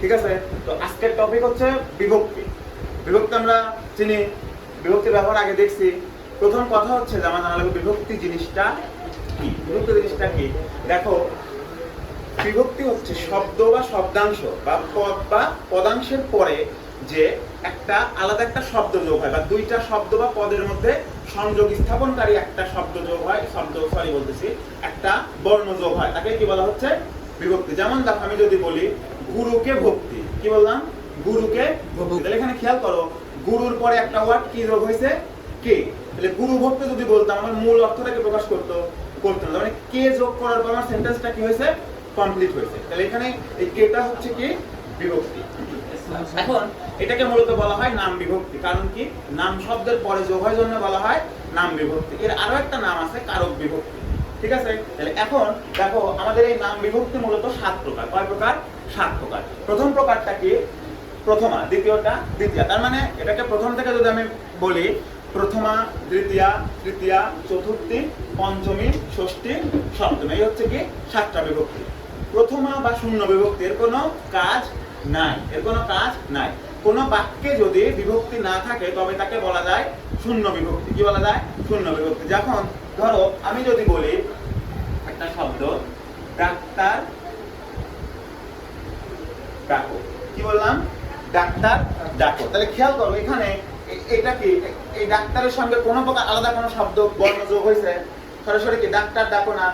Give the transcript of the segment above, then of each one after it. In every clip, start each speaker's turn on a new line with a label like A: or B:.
A: ঠিক আছে? তো আজকের টপিক হচ্ছে বিভক্তি। বিভক্তি আমরা চিনি। বিভক্তির ব্যবহার আগে দেখছি। প্রথম কথা হচ্ছে যে আমার জানা লাগবে বিভক্তি জিনিসটা কি? বিভক্তি জিনিসটা কি? দেখো, বিভক্তি হচ্ছে শব্দ বা শব্দাংশ বা পদ বা পদাংশের পরে যে একটা আলাদা একটা শব্দ যোগ হয় বা দুইটা শব্দ বা পদের মধ্যে সংযোগ স্থাপনকারী একটা শব্দ যোগ হয়, শব্দ সরি বলতেছি, একটা বর্ণ যোগ হয়। তাকে কি বলা হচ্ছে? বিভক্তি। যেমন দেখো, আমি যদি বলি গুরুকে ভক্তি। কি বললাম? গুরুকে ভক্তি। তাহলে এখানে খেয়াল করো গুরুর পরে একটা ওয়ার্ড কি যোগ হয়েছে? কে? তাহলে গুরু ভক্তি যদি বলতাম আমার মূল অর্থটাকে প্রকাশ করতো করতো না। মানে কে যোগ করার পর আমার সেন্টেন্সটা কি হয়েছে? কমপ্লিট হয়েছে। তাহলে এখানে এই কেটা হচ্ছে কি? বিভক্তি। এখন এটাকে মূলত বলা হয় নাম বিভক্তি। কারণ কি? নাম শব্দের পরে যোগ হয় জন্য বলা হয় নাম বিভক্তি। এর আরও একটা নাম আছে কারক বিভক্তি। ঠিক আছে? তাহলে এখন দেখো আমাদের এই নাম বিভক্তি মূলত সাত প্রকার। কয় প্রকার? সাত প্রকার। প্রথম প্রকারটা কি? প্রথমা, দ্বিতীয়টা দ্বিতীয় তার মানে এটাকে প্রথম থেকে যদি আমি বলি, প্রথমা, দ্বিতীয়া, তৃতীয়া, চতুর্থী, পঞ্চমী, ষষ্ঠী, সপ্তমী। এই হচ্ছে কি? সাতটা বিভক্তি। প্রথমা বা শূন্য বিভক্তি, এর কোনো কাজ নাই। এর কোনো কাজ নাই। কোনো বাক্যে যদি বিভক্তি না থাকে, তবে তাকে বলা যায় শূন্য বিভক্তি। কি বলা যায়? শূন্য বিভক্তি। যখন ধরো, আমি যদি বলি একটা শব্দ, ডাক্তার ডাকো। কি বললাম? ডাক্তার, ডাকো। তাহলে খেয়াল করো, এখানে এটা কি? এই ডাক্তারের সঙ্গে কোনো প্রকার আলাদা কোনো শব্দ বর্ণ যোগ হয়েছে? সরাসরি কি ডাক্তার ডাকো না?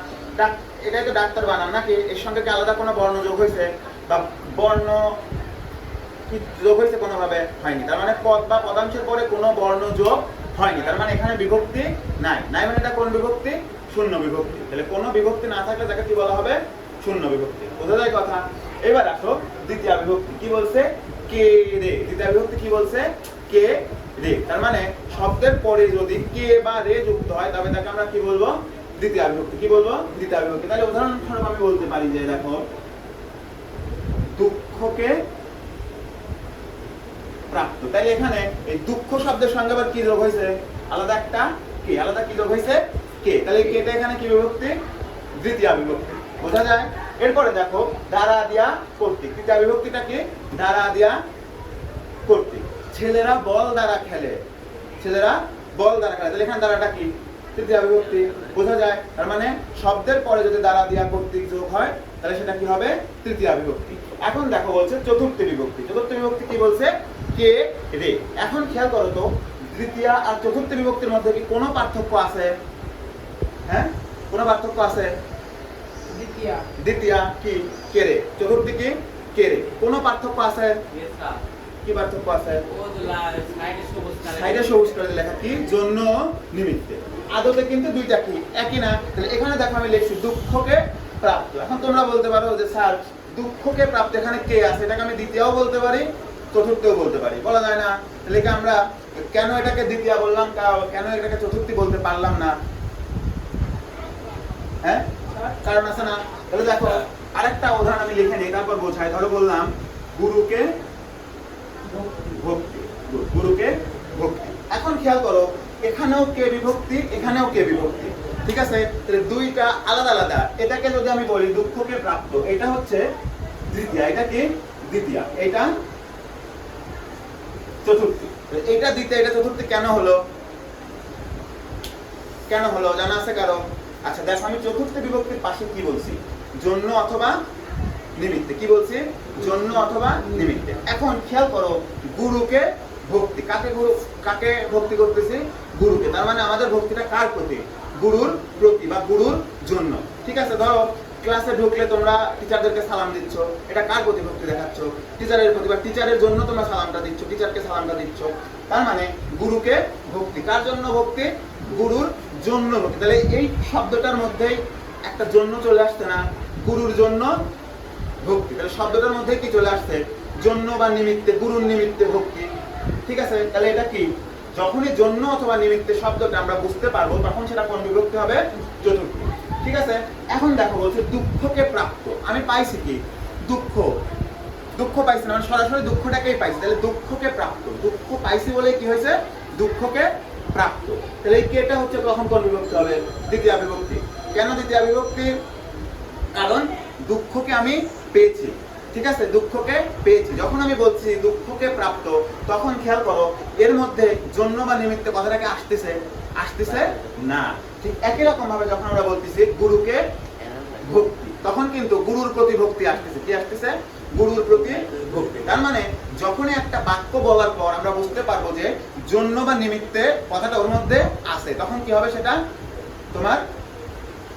A: এটাই তো ডাক্তার বানান নাকি? এর সঙ্গে কি আলাদা কোনো বর্ণ যোগ হয়েছে? বা বর্ণ কি যোগ হয়েছে কোনোভাবে? হয়নি। তার মানে পদ বা পদাংশের পরে কোনো বর্ণ যোগ হয়নি। তার মানে এখানে বিভক্তি নাই। নাই মানে এটা কোন বিভক্তি? শূন্য বিভক্তি। তাহলে কোনো বিভক্তি না থাকলে তাকে কি বলা হবে? শূন্য বিভক্তি। বোঝা যায় কথা? এবার আসো, দ্বিতীয় বিভক্তি কি বলছে? কে রে। দ্বিতীয় বিভক্তি কি বলছে? কে রে। তার মানে শব্দের পরে যদি কে বা রে যুক্ত হয়, তবে তাকে আমরা কি বলব? দ্বিতীয় বিভক্তি কি বলব? দ্বিতীয় বিভক্তি তাহলে উদাহরণস্বরূপ আমি বলতে পারি যে, দেখো, দুঃখকে প্রাপ্ত। তাই এখানে এই দুঃখ শব্দের সঙ্গে আবার কি যোগ হয়েছে? আলাদা একটা কে। আলাদা কি যোগ হয়েছে? কে। তাহলে কেটা এখানে কি বিভক্তি? দ্বিতীয় বিভক্তি বোঝা যায়? এরপরে দেখো দ্বারা দিয়া কর্তৃক তৃতীয় বিভক্তিটা কি? দ্বারা দিয়া কর্তৃক ছেলেরা বল দ্বারা খেলে। ছেলেরা বল দ্বারা খেলে। তাহলে এখানে দ্বারাটা কি? তৃতীয় বিভক্তি। বোঝা যায়? তার মানে শব্দের পরে যদি দ্বারা দিয়া কর্তৃক যোগ হয়, তাহলে সেটা কি হবে? তৃতীয় বিভক্তি। এখন দেখো বলছে চতুর্থ বিভক্তি। চতুর্থ বিভক্তি কি বলছে? কে? রে। এখন খেয়াল করো তো তৃতীয় আর চতুর্থ বিভক্তির মধ্যে কি কোনো পার্থক্য আছে? হ্যাঁ? কোনো পার্থক্য আছে?
B: দ্বিতীয়া।
A: কি? কে রে? চতুর্থী কি? কে রে? কোনো পার্থক্য আছে? কি পার্থক্য আছে?
B: সাইডে সবুজ
A: করে লেখা কি? জন্য নিমিত্তে। আদতে কিন্তু দুইটা কি? একই না? তাহলে এখানে দেখো আমি লিখছি দুঃখকে প্রাপ্ত। এখন তোমরা বলতে পারো যে স্যার দুঃখকে প্রাপ্ত এখানে কে আছে? এটাকে আমি দ্বিতীয়ও বলতে পারি চতুর্থও বলতে পারি। বলা যায় না? তাহলে কি আমরা কেন এটাকে দ্বিতীয় বললাম? কেন এটাকে চতুর্থী বলতে পারলাম না? হ্যাঁ? কারণ আছে না? তাহলে দেখো, আরেকটা উদাহরণ আমি লিখে নিই, তারপর বোঝাই। ধরো বললাম, গুরুকে ভক্তি গুরুকে ভক্তি। এখন খেয়াল করো, এখানেও কে বিভক্তি, এখানেও কে বিভক্তি। ঠিক আছে? দুইটা আলাদা আলাদা। এটাকে যদি আমি বলি দুঃখকে প্রাপ্ত, এটা হচ্ছে দ্বিতীয়, এটা কি? দ্বিতীয়। এটা চতুর্থী। এটা দ্বিতীয়, এটা চতুর্থী কেন হলো? কেন হলো? জানা আছে কারও? আচ্ছা দেখো আমি চতুর্থ বিভক্তির পাশে কি বলছি? জন্য অথবা নিমিত্তে। কি বলছি? জন্য অথবা নিমিত্তে। এখন খেয়াল করো, গুরুকে ভক্তি। কাকে গুরু, কাকে ভক্তি করতেছি? গুরুকে। তার মানে আমাদের ভক্তিটা কার প্রতি? গুরুর প্রতি বা গুরুর জন্য। ঠিক আছে, ধরো ক্লাসে ঢুকলে তোমরা টিচারদেরকে সালাম দিচ্ছ। এটা কার প্রতি ভক্তি দেখাচ্ছ? টিচারের প্রতি বা টিচারের জন্য তোমরা সালামটা দিচ্ছ টিচারকে সালামটা দিচ্ছ। তার মানে গুরুকে ভক্তি। কার জন্য ভক্তি? গুরুর জন্য ভক্তি তাহলে এই শব্দটার মধ্যেই একটা জন্য চলে আসছে না? গুরুর জন্য ভক্তি। তাহলে শব্দটার মধ্যে কি চলে আসছে? জন্য বা নিমিত্তে, গুরুর নিমিত্তে ভক্তি। ঠিক আছে? তাহলে এটা কি? যখনই জন্য অথবা নিমিত্তে শব্দটা আমরা বুঝতে পারব, তখন সেটা কোন বিভক্তি হবে? চতুর্থী। ঠিক আছে? এখন দেখো, বলছে দুঃখকে প্রাপ্ত। আমি পাইছি কি? দুঃখ। দুঃখ পাইছি না মানে সরাসরি দুঃখটাকেই পাইছি। তাহলে দুঃখকে প্রাপ্ত। দুঃখ পাইছি বলে কি হয়েছে? দুঃখকে প্রাপ্ত। তাহলে এই কেটা হচ্ছে তখন কোন বিভক্তি হবে? দ্বিতীয় বিভক্তি। কেন দ্বিতীয় বিভক্তি? কারণ দুঃখকে আমি পেয়েছি। ঠিক আছে? দুঃখকে পেয়েছি। যখন আমি বলছি দুঃখকে প্রাপ্ত, তখন খেয়াল করো, এর মধ্যে জন্য বা নিমিত্তে কথাটাকে আসতেছে? আসতেছে না। ঠিক একই রকম ভাবে যখন আমরা বলতেছি গুরুকে ভক্তি, তখন কিন্তু গুরুর প্রতি ভক্তি আসতেছে। কি আসতেছে? গুরুর প্রতি ভক্তি। তার মানে যখনই একটা বাক্য বলার পর আমরা বুঝতে পারব যে জন্য বা নিমিত্তে কথাটা ওর মধ্যে আছে, তখন কি হবে সেটা? তোমার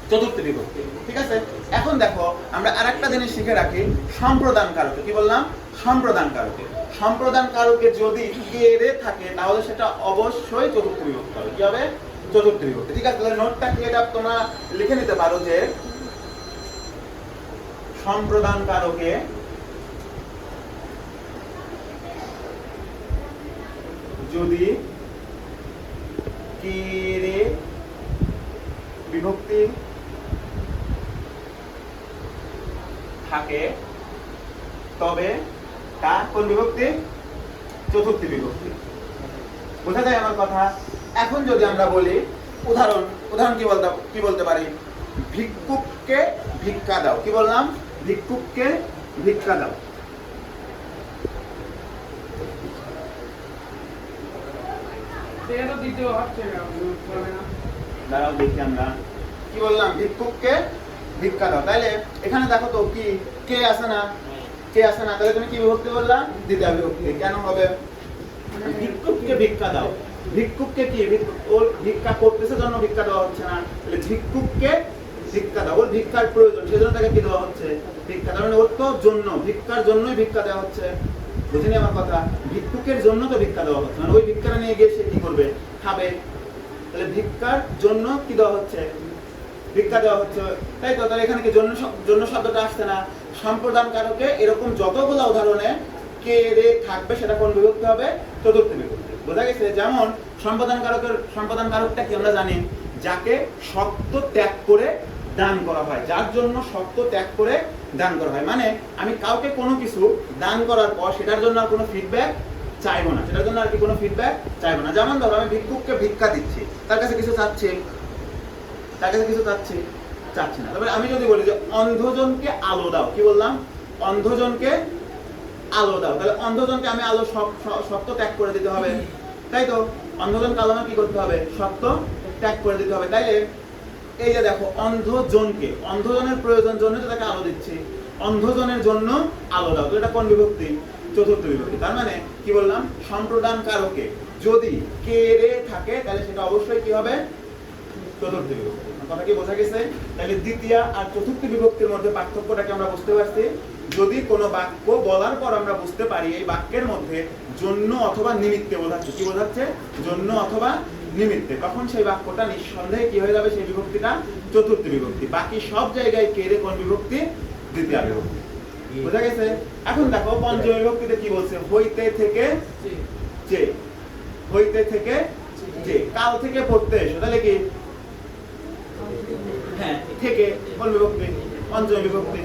A: চতুর্থ বিভক্তি। ঠিক আছে? এখন দেখো, আমরা আরেকটা জিনিস শিখে রাখি সম্প্রদান কারকে কি বললাম? সম্প্রদান কারকে সম্প্রদান কারকে যদি কেড়ে থাকে, তাহলে সেটা অবশ্যই চতুর্থ বিভক্তি হবে। কি হবে? চতুর্থ বিভক্তি। ঠিক আছে? তাহলে নোটটা কি এটা তোমরা লিখে নিতে পারো যে সম্প্রদান কারকে যদি বিভক্তি থাকে, তবে তা কোন বিভক্তি? চতুর্থী বিভক্তি। বোঝা যায় আমার কথা? এখন যদি আমরা বলি, উদাহরণ উদাহরণ কি বলতে কি বলতে পারি? ভিক্ষুককে ভিক্ষা দাও। কি বললাম? ভিক্ষুককে ভিক্ষা দাও
B: এটা তো দ্বিতীয় হচ্ছে না, বলবে না।
A: দাঁড়াও দেখি আমরা। কি বললাম? ভিক্ষুককে ভিক্ষা দাও। তাইলে এখানে দেখো তো কি কে আছে না? কে আছে না? তাহলে তুমি কি বিভক্তি বললাম দ্বিতীয় বিভক্তি। কেন হবে? ভিক্ষুককে ভিক্ষা দাও। ভিক্ষুককে কি? ওর ভিক্ষা করতেছে জন্য ভিক্ষা দেওয়া হচ্ছে না। তাহলে ভিক্ষুককে ভিক্ষা দাও। ওর ভিক্ষার প্রয়োজন। সেজন্য তাকে কি দেওয়া হচ্ছে? ভিক্ষা তার মানে ওর তো জন্য ভিক্ষার জন্যই ভিক্ষা দেওয়া হচ্ছে। বুঝিনি আমার কথা? ভিক্ষুকের জন্য তো ভিক্ষা দেওয়া হচ্ছে মানে ওই ভিক্ষাটা নিয়ে গিয়ে সে কি করবে? খাবে। তাহলে ভিক্ষার জন্য কি দেওয়া হচ্ছে? ভিক্ষা দেওয়া হচ্ছে। তাই তো? তাহলে এখানে কি জন্য জন্য শব্দটা আসছে না? সম্প্রদান কারকে এরকম যতগুলো উদাহরণে কে রে থাকবে সেটা কোন বিভক্তি হবে? চতুর্থ বিভক্তি। বোঝা গেছে? যেমন সম্পাদন কারকের সম্পাদন কারকটা কি আমরা জানি? যাকে শক্ত ত্যাগ করে দান করা হয়, যার জন্য সত্য ত্যাগ করে দান করা হয়। মানে আমি কাউকে কোনো কিছু দান করার পর সেটার জন্য আর কোনো ফিডব্যাক চাইব না, সেটার জন্য আর কি কোনো ফিডব্যাক চাইব না। যেমন ধরো, আমি ভিক্ষুককে ভিক্ষা দিচ্ছি, তার কাছে কিছু চাচ্ছি, তার কাছে কিছু চাচ্ছি চাচ্ছি না। তারপরে আমি যদি বলি যে, অন্ধজনকে আলো দাও, কি বললাম? অন্ধজনকে আলো দাও। তাহলে অন্ধজনকে আমি আলো সত্য ত্যাগ করে দিতে হবে। তাই তো? অন্ধজনকে আলো কি করতে হবে? সত্য ত্যাগ করে দিতে হবে। তাইলে এই যে দেখো, অন্ধজনকে, অন্ধজনের প্রয়োজন জন্য তাকে আলো দিচ্ছি। অন্ধজনের জন্য আলো দাও। তো এটা কোন বিভক্তি? চতুর্থ বিভক্তি। তার মানে কি বললাম? সম্প্রদান কারকে যদি কেড়ে থাকে, তাহলে সেটা অবশ্যই কি হবে? চতুর্থ বিভক্তি। কথা কি বোঝা গেছে? তাহলে দ্বিতীয় আর চতুর্থ বিভক্তির মধ্যে পার্থক্যটাকে আমরা বুঝতে পারছি। যদি কোনো বাক্য বলার পর আমরা বুঝতে পারি, এই বাক্যের মধ্যে জন্য অথবা নিমিত্তে বোঝাচ্ছে। কি বোঝাচ্ছে? জন্য অথবা নিমিত্তে। তখন সেই বাক্যটা নিঃসন্দেহে কি হয়ে যাবে সেই বিভক্তিটা? চতুর্থ বিভক্তি। বাকি সব জায়গায় কেড়ে কোন বিভক্তি? দ্বিতীয় বিভক্তি। বোঝা গেছে? এখন দেখো, পঞ্চম বিভক্তিতে কি বলছে? হইতে থেকে যে। হইতে থেকে যে। কাল থেকে পড়তে এসো। তাহলে কি? হ্যাঁ থেকে কোন বিভক্তি? পঞ্চম বিভক্তি।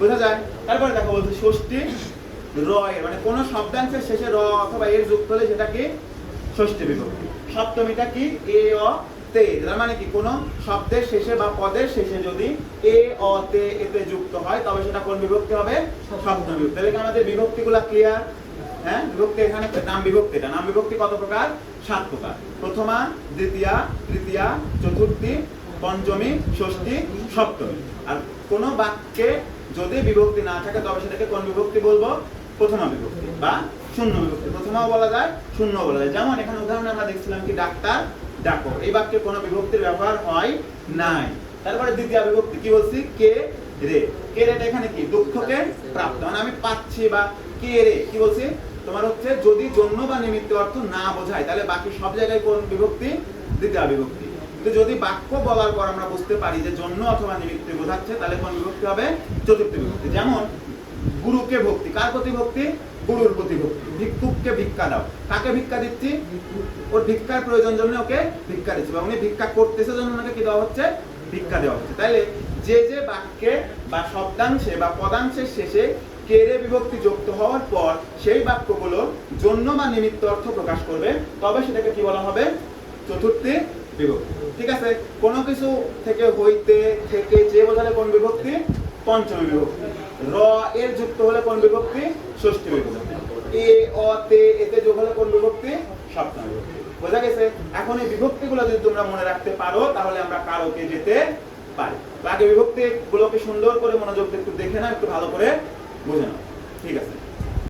A: বোঝা যায়? তারপরে দেখো বলছে ষষ্ঠী র এর মানে কোন শব্দাংশের শেষে র অথবা এর যুক্ত হলে সেটা কি? ষষ্ঠী বিভক্তি। সপ্তমীটা কি? এ, অ, তে। তার মানে কি? কোন শব্দের শেষে বা পদের শেষে যদি এ, অ, তে, এতে যুক্ত হয়, তবে সেটা কোন বিভক্তি হবে? সপ্তমী। তাহলে কি আমাদের বিভক্তিগুলো ক্লিয়ার হ্যাঁ? বিভক্তি এখানে নাম বিভক্তিটা। নাম বিভক্তি কত প্রকার? সাত প্রকার। প্রথমা, দ্বিতীয়া, তৃতীয়া, চতুর্থী, পঞ্চমী, ষষ্ঠী, সপ্তমী। আর কোনো বাক্যে যদি বিভক্তি না থাকে, তবে সেটাকে কোন বিভক্তি বলব? প্রথমা বিভক্তি বা শূন্য বিভক্তি প্রথমাও বলা যায় শূন্য বলা যায়। যেমন এখানে উদাহরণে আমরা দেখছিলাম কি, ডাক্তার, ডাকো। এই বাক্যে কোনো বিভক্তির ব্যবহার হয় নাই। তারপরে দ্বিতীয় বিভক্তি কি বলছি? কে রে। কে রেটা এখানে কি? দুঃখকে প্রাপ্ত। মানে আমি পাচ্ছি বা কে রে। কি বলছি? তোমার হচ্ছে যদি জন্য বা নিমিত্ত অর্থ না বোঝায়, তাহলে বাকি সব জায়গায় কোন বিভক্তি? দ্বিতীয় বিভক্তি যদি বাক্য বলার পর আমরা বুঝতে পারি যে জন্য অথবা নিমিত্তে বোঝাচ্ছে, তাহলে কোন বিভক্তি হবে? চতুর্থ বিভক্তি। যেমন গুরুকে ভক্তি। কার প্রতি ভক্তি? গুরুর প্রতি ভক্তি। ভিক্ষুককে ভিক্ষা দাও। কাকে ভিক্ষা দিচ্ছি? ওর ভিক্ষার প্রয়োজন জন্য ওকে ভিক্ষা দিচ্ছি। বা উনি ভিক্ষা করতেছে জন্য ওনাকে কি দেওয়া হচ্ছে? ভিক্ষা দেওয়া হচ্ছে। তাইলে যে যে বাক্যে বা শব্দাংশে বা পদাংশের শেষে কেরে বিভক্তি যুক্ত হওয়ার পর সেই বাক্যগুলো জন্য বা নিমিত্ত অর্থ প্রকাশ করবে, তবে সেটাকে কি বলা হবে? চতুর্থী বিভক্তি। ঠিক আছে? কোনো কিছু থেকে হইতে, থেকে যে বোঝালে কোন বিভক্তি? পঞ্চমী বিভক্তি। র এর যুক্ত হলে কোন বিভক্তি? ষষ্ঠী বিভক্তি। এ, অ, তে, এতে যোগ হলে কোন বিভক্তি? সপ্তম বিভক্তি। বোঝা গেছে? এখন এই বিভক্তি গুলো যদি তোমরা মনে রাখতে পারো, তাহলে আমরা কারোকে যেতে পারি। আগে বিভক্তি গুলোকে সুন্দর করে মনোযোগ একটু দেখে না একটু ভালো করে বুঝে নাও। ঠিক আছে?